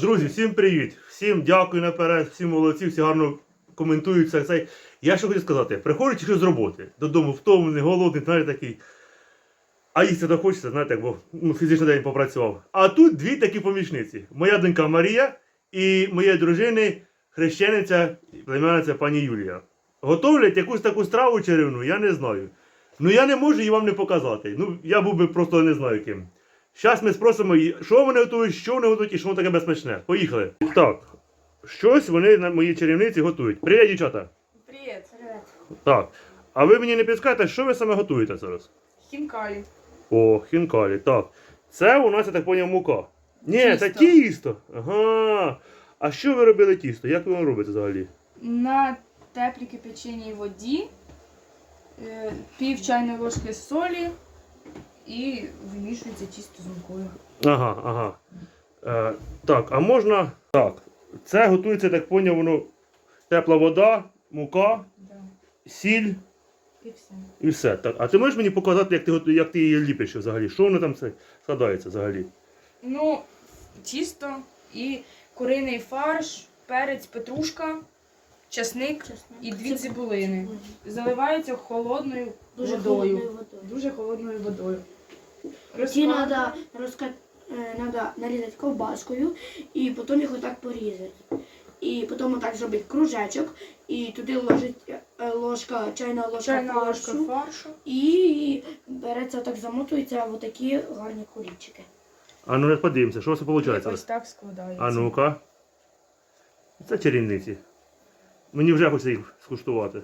Друзі, всім привіт! Всім дякую наперед, всім молодці, всі гарно коментують це. це. Я що хочу сказати, приходжу тільки з роботи додому, втомлений, голодний, знаєте, такий. А їсти то хочеться, знаєте, бо ну, фізичний день попрацював. А тут дві такі помічниці. Моя донька Марія і моєї дружини хрещениця, племянниця пані Юлія. Готовлять якусь таку страву чарівну, я не знаю. Ну я не можу її вам не показати. Ну, я був би просто не знаю ким. Зараз ми спросимо, що вони готують, що вони готують і що воно таке безпечне. Поїхали. Так, щось вони на моїй чарівниці готують. Привіт, дівчата. Привет. Так. А ви мені не підскажете, що ви саме готуєте зараз? Хінкалі. О, хінкалі, так. Це у нас, я так поняв, мука. Ні, це Тісто. тісто. Ага. А що ви робили тісто? Як ви воно робите взагалі? На теплій кипяченій воді е, пів чайної ложки солі і вимішується тісто з мукою. Ага, ага. Е, так, а можна. Так. Це готується, так поняв, воно тепла вода, мука, Да. сіль. І все. І все. Так. А ти можеш мені показати, як ти, готу- як ти її ліпиш взагалі? Що воно там це складається взагалі? Ну, тісто і куриний фарш, перець, петрушка, часник і дві цибулини. Заливається холодною Дуже водою. холодною водою. Дуже холодною водою. Ті Розкладаємо. треба розка... е, надо нарізати ковбаскою і потім їх отак порізати. І потім отак зробити кружечок, і туди ложить е, ложка, чайна ложка Чайна ложка фаршу, фаршу. і береться так замотується в такі гарні кулічики. А ну подивимося, що це виходить? Ось так складається. А ну-ка. Це чарівниці. Мені вже хочеться їх скуштувати.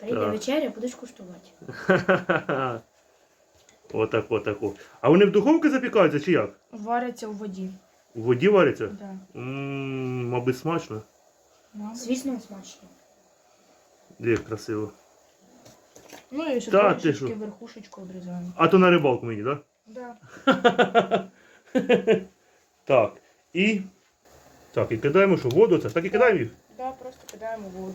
Прийде Так. вечеря, будеш куштувати. Отак, отаку. А вони в духовці запікаються чи як? Варяться у воді. У воді варяться? Да. Ммм, мабуть, смачно. Звісно, смачно. Де як красиво. Ну і ще Та, ти трошечки що? верхушечку обрізаємо. А то на рибалку мені, так? Да. так. І. Так, і кидаємо, що воду це. Так і кидаємо їх. Да, просто кидаємо воду.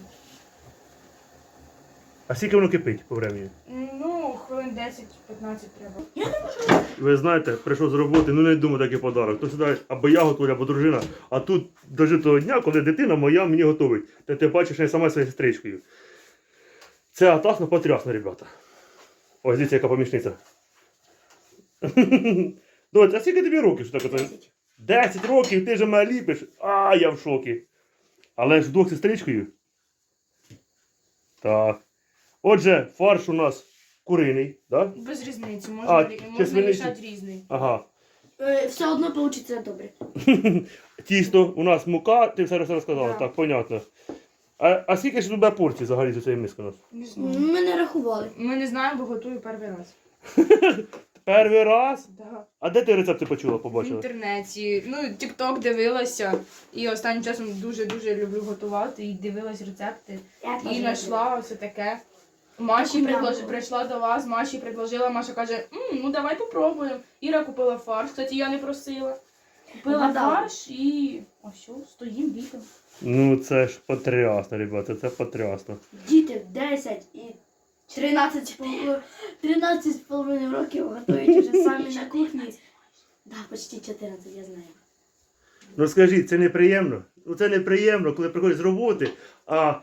А скільки воно кипить по времени? Ну, хвилин 10-15 треба. Ви знаєте, прийшов з роботи, ну не думаю такий подарок. То сюди або я готую, або дружина. А тут дожив того дня, коли дитина моя мені готовить. Та ти бачиш я сама своєю сестричкою. Це атасно потрясно, ребята. Ось дивіться, яка помічниця. Доць, а скільки тобі років? Що таке? 10 років, ти ж мене ліпиш. А, я в шокі. Але ж вдвох сестричкою. Так. Отже, фарш у нас куриний, так? Да? Без різниці, А, можна, чи можна свиничі? мішати різний. Ага. Е, все одно вийде добре. Тісто, у нас мука, ти все розказала, Да. так, понятно. А, а скільки ж туди порцій взагалі з цієї миски у нас? Не знаю. Ми не рахували. Ми не знаємо, бо готую перший раз. Перший раз. Да. А де ти рецепти почула, В побачила? інтернеті. Ну, TikTok дивилася. І останнім часом дуже-дуже люблю готувати. І дивилась рецепти. Я І знайшла все таке. Маші предлож... прийшла до вас, Маші предложила, Маша каже, М, ну давай попробуємо. Іра купила фарш, кстати, я не просила. Купила Вгадала. фарш і. А що, стоїм літом. Ну це ж потрясно, ребята, це потрясно. Діти 10 і 13 з 13 з половиною років готують вже самі на кухні. Да, почти 14, я знаю. Ну скажіть, це неприємно? Ну це неприємно, коли приходять з роботи, а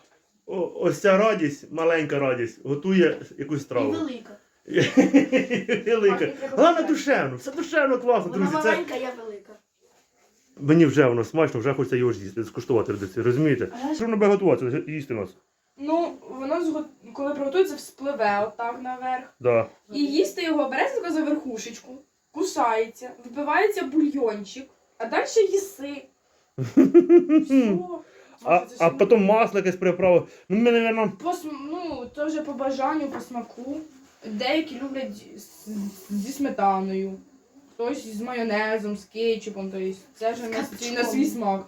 ось ця радість, маленька радість, готує якусь І велика. Велика. Головне душевно, все душевно, класно, Вона друзі. Це... маленька, я велика. Мені вже воно смачно, вже хочеться його ж їсти, скуштувати, родиці, розумієте? Ага. Що воно буде готуватися, їсти нас? Ну, воно зго- коли приготується, вспливе отак наверх. Да. І їсти його береться за верхушечку, кусається, вбивається бульйончик, а далі їси. Все. А, а потім масло якесь приправа. Ну, ми, мабуть, По см- ну, це вже по бажанню, по смаку. Деякі люблять з- зі сметаною, хтось з майонезом, з кетчупом, тобто це вже на, свій- на свій смак.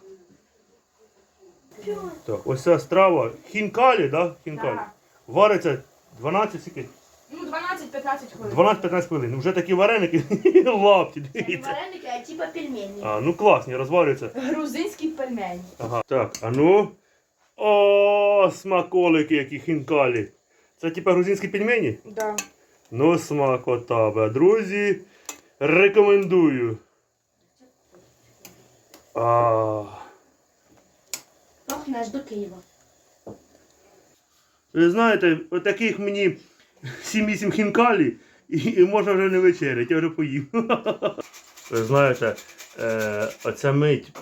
так, ось ця страва хінкалі, да? Хінкалі. Так. Вариться 12 скільки? Ну, 12-15 хвилин. 12-15 хвилин. Ну, Вже такі вареники, лапті, Це дивіться. вареники, а типа пельмені. А, ну класні, розварюються. Грузинські пельмені. Ага. Так, а ну. О, смаколики, які хінкалі. Це типа грузинські пельмені? Да. Ну, смакота, бе. друзі. Рекомендую. А, аж до Києва. ви знаєте, отаких мені 7-8 хінкалі, і, і можна вже не вечеряти, я вже поїв. Ви знаєте, е, оця мить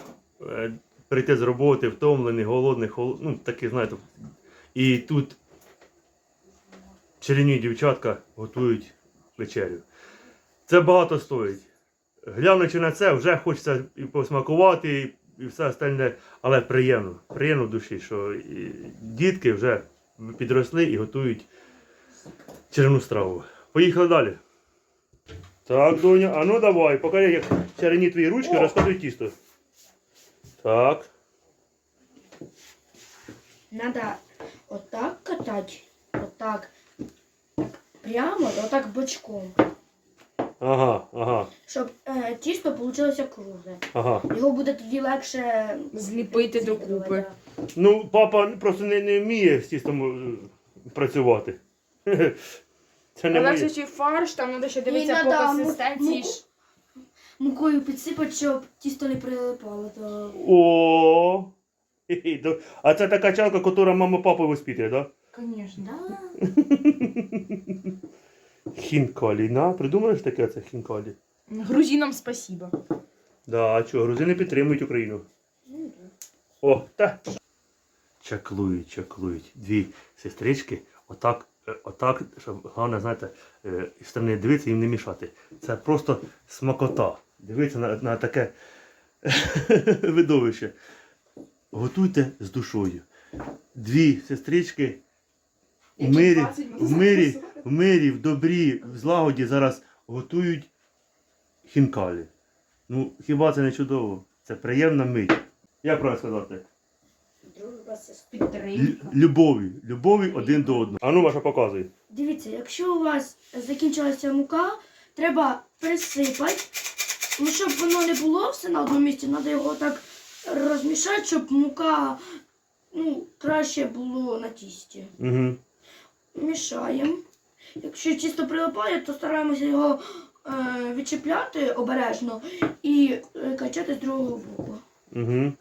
е, прийти з роботи, втомлений, голодний, хол... ну такий, знаєте, і тут чарівні дівчатка готують вечерю. Це багато стоїть. Глянучи на це, вже хочеться і посмакувати, і, і все остальне, але приємно. Приємно в душі, що і дітки вже підросли і готують чарівну страву. Поїхали далі. Так, доня, а ну давай, покажи, як чарівні твої ручки, О! розкладуй тісто. Так. Надо отак катати, отак, прямо, отак бочком. Ага, ага, Щоб е, тісто вийшло кругле. ага. Його буде тоді легше Зліпити докупи. да. Ну, папа просто не, не вміє з тістом е, працювати. Це не Але моє. кстати, фарш, там треба ще дивитися по надо му- консистенції. ж. Мукою підсипати, щоб тісто не прилипало до. О. Хе-хе, до- А це та качалка, яка мама папу воспитує, да? Конечно. Да. Хінкалі, на, придумаєш таке це хінкалі? Грузинам спасибо. Да, а чого, грузини підтримують Україну. О, та. Чаклують, чаклують. Дві сестрички, отак, отак, щоб головне, знаєте, е, із сторони дивитися їм не мішати. Це просто смакота. Дивитися на, на таке видовище. Готуйте з душою. Дві сестрички в мирі, в мирі, в мирі, в добрі, в злагоді зараз готують хінкалі. Ну, хіба це не чудово? Це приємна мить. Як правильно сказати? Підтримка. любові. Любові один до одного. А ну, Маша, показуй. Дивіться, якщо у вас закінчилася мука, треба присипати. Ну, щоб воно не було все на одному місці, треба його так розмішати, щоб мука ну, краще було на тісті. Угу. Мішаємо. Якщо чисто прилипає, то стараємося його е, відчіпляти обережно і е, качати з другого боку. Угу.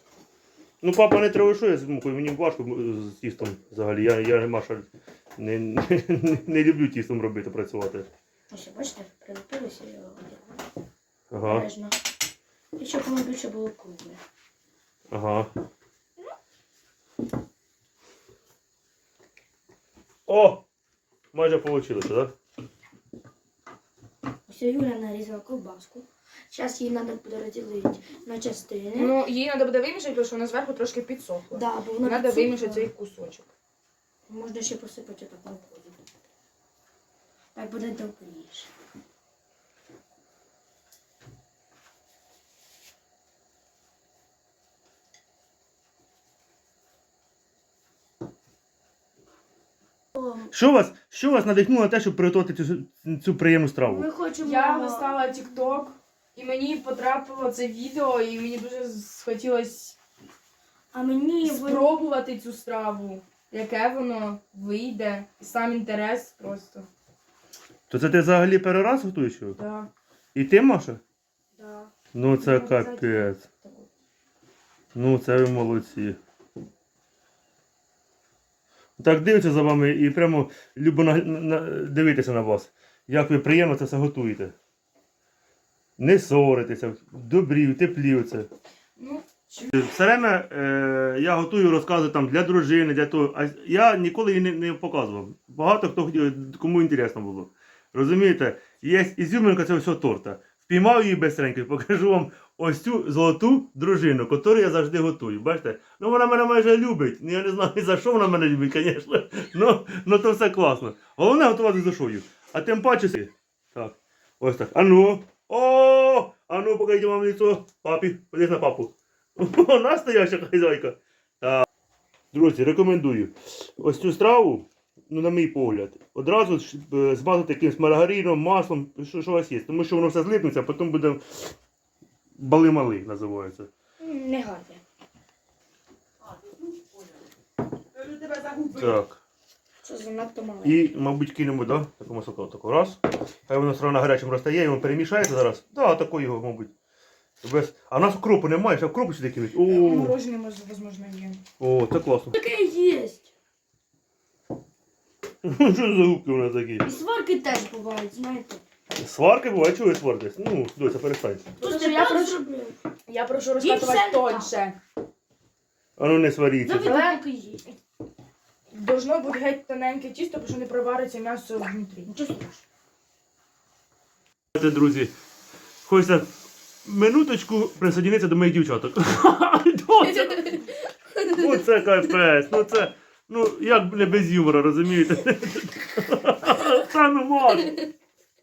Ну, папа не тривишує з мукою, мені важко з тістом взагалі. Я, я Маша, не, не, не люблю тістом робити, працювати. Ось, бачите, прилепилося його. Ага, обережно. І щоб воно більше було кругле. ага. О! Майже вийшло, так? Ось Юля нарізала ковбаску. Зараз її треба буде розділити на частини. Ну, її треба буде вимішати, тому що вона зверху трошки підсохла. да, бо вона Треба підсохла. вимішати цей кусочок. Можна ще посипати так на вході. Так буде добріше. Що вас, що вас надихнуло на те, щоб приготувати цю, цю приємну страву? Ми хочемо. Я листала TikTok, і мені потрапило це відео, і мені дуже схотілося А мені ви- спробувати цю страву. Яке воно вийде. І сам інтерес просто. То це ти взагалі перший раз готуєш його? Да. І ти, Маша? Да. Ну це Ну, це- капець. Ну це ви молодці. Так дивиться за вами і прямо любо на, на, дивитися на вас. Як ви приємно це все готуєте. Не ссоритеся, добрі, теплі оце. Ну, Все время е, я готую розкази там для дружини, для того. А я ніколи її не, не показував. Багато хто хотів, кому інтересно було. Розумієте, є ізюминка цього всього торта. Впіймав її бистренько і покажу вам ось цю золоту дружину, яку я завжди готую. Бачите? Ну вона мене майже любить. Ну, Я не знаю за що вона мене любить, звісно. Ну, ну то все класно. Головне готувати з душою. А тим паче. Так. Ось так. Ану. О! Ану, покажіть вам лицо. Папі, подивись на папу. О, настояща хазяйка. Так. Друзі, рекомендую. Ось цю страву, ну, на мій погляд, одразу е, змазати якимось маргарином, маслом, що, що у вас є. Тому що воно все злипнеться, а потім буде бали-мали, називається. Не гарне. Так. Це занадто мале. І, мабуть, кинемо, да? Таку масоку, таку раз. Хай воно все одно гарячим розтає, і воно перемішається зараз. Да, тако його, мабуть. Без... А в нас укропу немає, ще укропу сюди кинуть. О, Морожене, мож- возможно, є. о, це класно. Таке є. Що за губки у нас такі? І сварки теж бувають, знаєте. Сварки бувають, чого ви сваритесь? Ну, доця, перестань. Тому Тут що я прошу- зробив. Я прошу все розкатувати не тоньше. А ну не сваріться. Завжди є. Должно бути геть тоненьке тісто, бо що не провариться м'ясо внутрі. Нічого страшного. Знаєте, друзі, хочеться минуточку присоединитися до моїх дівчаток. Доця, Ну це капець, ну це. Ну, як не без юмора, розумієте? Та ну мать!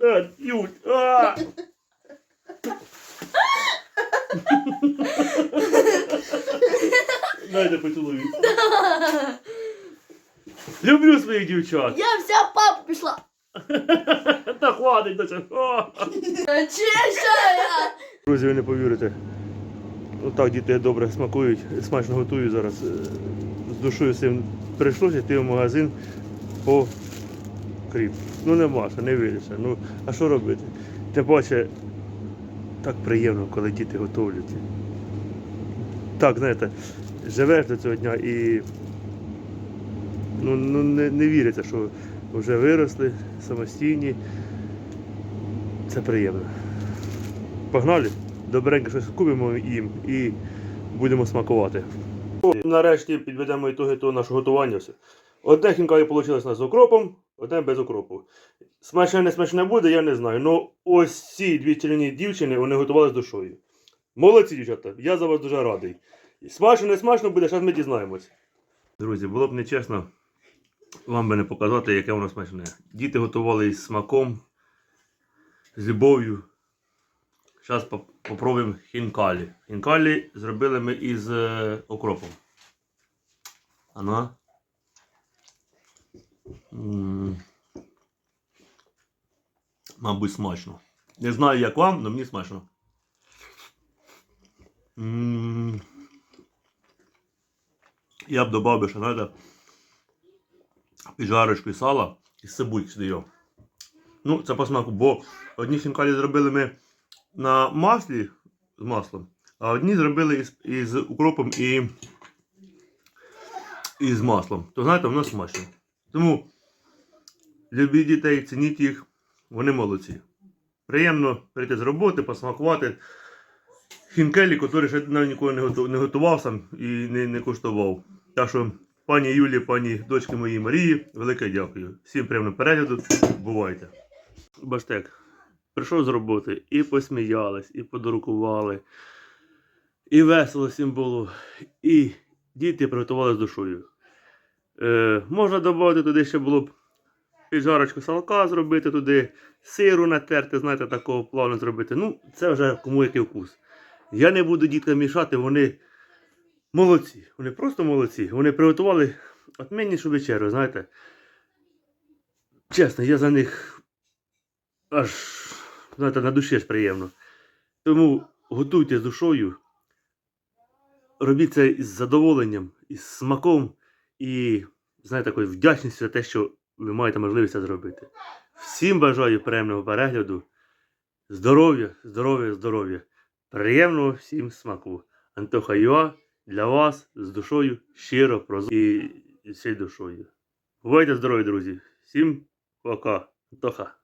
Е, Юль, а! Поцілую. Люблю своїх дівчат. Я вся в папу пішла. Та хватить до цього. Чешая! Друзі, ви не повірите. Отак діти добре смакують, смачно готують зараз. Е, З душою цим прийшлося йти в магазин по кріп. Ну нема що, не вирішиться. Ну, а що робити? Тим паче, так приємно, коли діти готують. Так, знаєте, живеш до цього дня і ну, ну, не, не віриться, що вже виросли, самостійні. Це приємно. Погнали, добренько щось купимо їм і будемо смакувати. Нарешті підведемо ітоги того нашого готування. Все. Одне хінкалі вийшло з окропом, одне без окропу. Смачне не смачне буде, я не знаю. Ну ось ці дві чарівні дівчини вони готували з душою. Молодці, дівчата, я за вас дуже радий. Смачно, не смачно буде, зараз ми дізнаємось. Друзі, було б нечесно вам би не показати, яке воно смачне. Діти готували із смаком, з любов'ю. Зараз попробуємо хінкалі. Хінкалі зробили ми із е, окропом. Ано. М. Мабуть, смачно. Не знаю, як вам, але мені смачно. М. Я б додав би ще, знаєте, піджарочку і сала і цибульки сюди його. Ну, це по смаку, бо одні хінкалі зробили ми на маслі з маслом, а одні зробили із, із укропом і, і з маслом. То знаєте, воно смачно. Тому любіть дітей, цініть їх, вони молодці. Приємно прийти з роботи, посмакувати. Хінкелі, який ще навіть ніколи не готу- готував сам і не, не коштував. Так що, пані Юлі, пані дочки моїй Марії, велике дякую. Всім приємного перегляду. Бувайте. Баштек прийшов з роботи і посміялись, і подарукували, і весело всім було, і діти приготували з душою. Е, можна додати туди ще було б піджарочку салка зробити туди, сиру натерти, знаєте, такого плану зробити. Ну, це вже кому який вкус. Я не буду діткам мішати, вони молодці. Вони просто молодці. Вони приготували отменнішу вечерю, знаєте. Чесно, я за них аж знаєте, на душі ж приємно. Тому готуйте з душою, робіть це із задоволенням, із смаком і, знаєте, такою вдячністю за те, що ви маєте можливість це зробити. Всім бажаю приємного перегляду. Здоров'я, здоров'я, здоров'я. Приємного всім смаку. Антоха Юа для вас з душою щиро прозоро і всією душою. Бувайте здорові, друзі. Всім пока. Антоха.